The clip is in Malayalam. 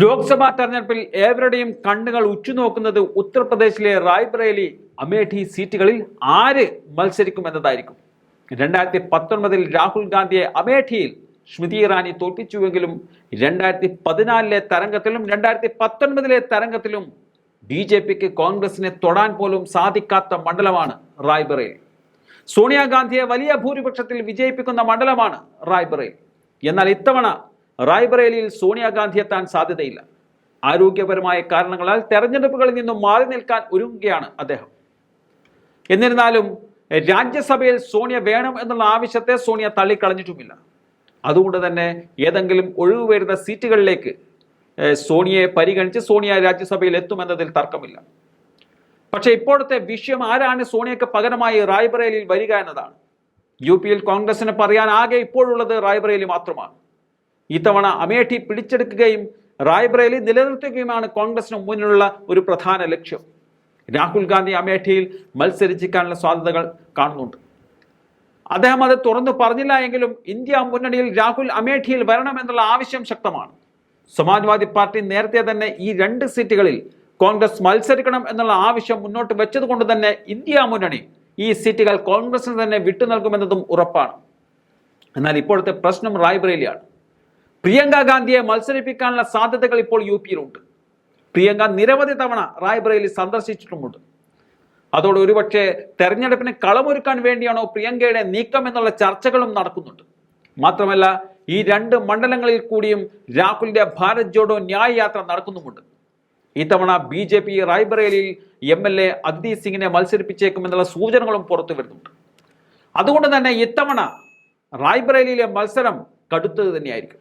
ലോക്സഭാ തെരഞ്ഞെടുപ്പിൽ ഏവരുടെയും കണ്ണുകൾ ഉച്ചുനോക്കുന്നത് ഉത്തർപ്രദേശിലെ റായ്ബറേലി അമേഠി സീറ്റുകളിൽ ആര് മത്സരിക്കും എന്നതായിരിക്കും രണ്ടായിരത്തി പത്തൊൻപതിൽ രാഹുൽ ഗാന്ധിയെ അമേഠിയിൽ സ്മൃതി ഇറാനി തോൽപ്പിച്ചുവെങ്കിലും രണ്ടായിരത്തി പതിനാലിലെ തരംഗത്തിലും രണ്ടായിരത്തി പത്തൊൻപതിലെ തരംഗത്തിലും ബി ജെ പിക്ക് കോൺഗ്രസിനെ തൊടാൻ പോലും സാധിക്കാത്ത മണ്ഡലമാണ് റായ്ബറേലി. സോണിയാഗാന്ധിയെ വലിയ ഭൂരിപക്ഷത്തിൽ വിജയിപ്പിക്കുന്ന മണ്ഡലമാണ് റായ്ബറേലി. എന്നാൽ ഇത്തവണ റായ്ബറേലിയിൽ സോണിയാഗാന്ധി എത്താൻ സാധ്യതയില്ല. ആരോഗ്യപരമായ കാരണങ്ങളാൽ തെരഞ്ഞെടുപ്പുകളിൽ നിന്നും മാറി നിൽക്കാൻ ഒരുങ്ങുകയാണ് അദ്ദേഹം. എന്നിരുന്നാലും രാജ്യസഭയിൽ സോണിയ വേണം എന്നുള്ള ആവശ്യത്തെ സോണിയ തള്ളിക്കളഞ്ഞിട്ടുമില്ല. അതുകൊണ്ട് തന്നെ ഏതെങ്കിലും ഒഴിവ് വരുന്ന സീറ്റുകളിലേക്ക് സോണിയയെ പരിഗണിച്ച് സോണിയ രാജ്യസഭയിൽ എത്തുമെന്നതിൽ തർക്കമില്ല. പക്ഷേ ഇപ്പോഴത്തെ വിഷയം ആരാണ് സോണിയക്ക് പകരമായി റായ്ബറേലിയിൽ വരിക എന്നതാണ്. യു പിയിൽ കോൺഗ്രസിന് പറയാൻ ആകെ ഇപ്പോഴുള്ളത് റായ്ബറേലി മാത്രമാണ്. ഇത്തവണ അമേഠി പിടിച്ചെടുക്കുകയും റായ്ബറേലി നിലനിർത്തുകയുമാണ് കോൺഗ്രസിന് മുന്നിലുള്ള ഒരു പ്രധാന ലക്ഷ്യം. രാഹുൽ ഗാന്ധി അമേഠിയിൽ മത്സരിച്ചിക്കാനുള്ള സാധ്യതകൾ കാണുന്നുണ്ട്. അദ്ദേഹം അത് തുറന്നു പറഞ്ഞില്ല എങ്കിലും ഇന്ത്യ മുന്നണിയിൽ രാഹുൽ അമേഠിയിൽ വരണമെന്നുള്ള ആവശ്യം ശക്തമാണ്. സമാജ്വാദി പാർട്ടി നേരത്തെ തന്നെ ഈ രണ്ട് സീറ്റുകളിൽ കോൺഗ്രസ് മത്സരിക്കണം എന്നുള്ള ആവശ്യം മുന്നോട്ട് വെച്ചതുകൊണ്ട് തന്നെ ഇന്ത്യ മുന്നണി ഈ സീറ്റുകൾ കോൺഗ്രസിന് തന്നെ വിട്ടു നൽകുമെന്നതും ഉറപ്പാണ്. എന്നാൽ ഇപ്പോഴത്തെ പ്രശ്നം റായ്ബറേലിയാണ്. പ്രിയങ്ക ഗാന്ധിയെ മത്സരിപ്പിക്കാനുള്ള സാധ്യതകൾ ഇപ്പോൾ യു പിയിലുണ്ട്. പ്രിയങ്ക നിരവധി തവണ റായ്ബറേലി സന്ദർശിച്ചിട്ടുമുണ്ട്. അതോടെ ഒരുപക്ഷെ തെരഞ്ഞെടുപ്പിന് കളമൊരുക്കാൻ വേണ്ടിയാണോ പ്രിയങ്കയുടെ നീക്കം എന്നുള്ള ചർച്ചകളും നടക്കുന്നുണ്ട്. മാത്രമല്ല ഈ രണ്ട് മണ്ഡലങ്ങളിൽ കൂടിയും രാഹുലിന്റെ ഭാരത് ജോഡോ ന്യായ യാത്ര നടക്കുന്നുമുണ്ട്. ഇത്തവണ ബി ജെ പി റായ്ബറേലിയിൽ എം എൽ എ അദ്ദി സിംഗിനെ മത്സരിപ്പിച്ചേക്കുമെന്നുള്ള സൂചനകളും പുറത്തു വരുന്നുണ്ട്. അതുകൊണ്ട് തന്നെ ഇത്തവണ റായ്ബറേലിയിലെ മത്സരം കടുത്തത് തന്നെയായിരിക്കും.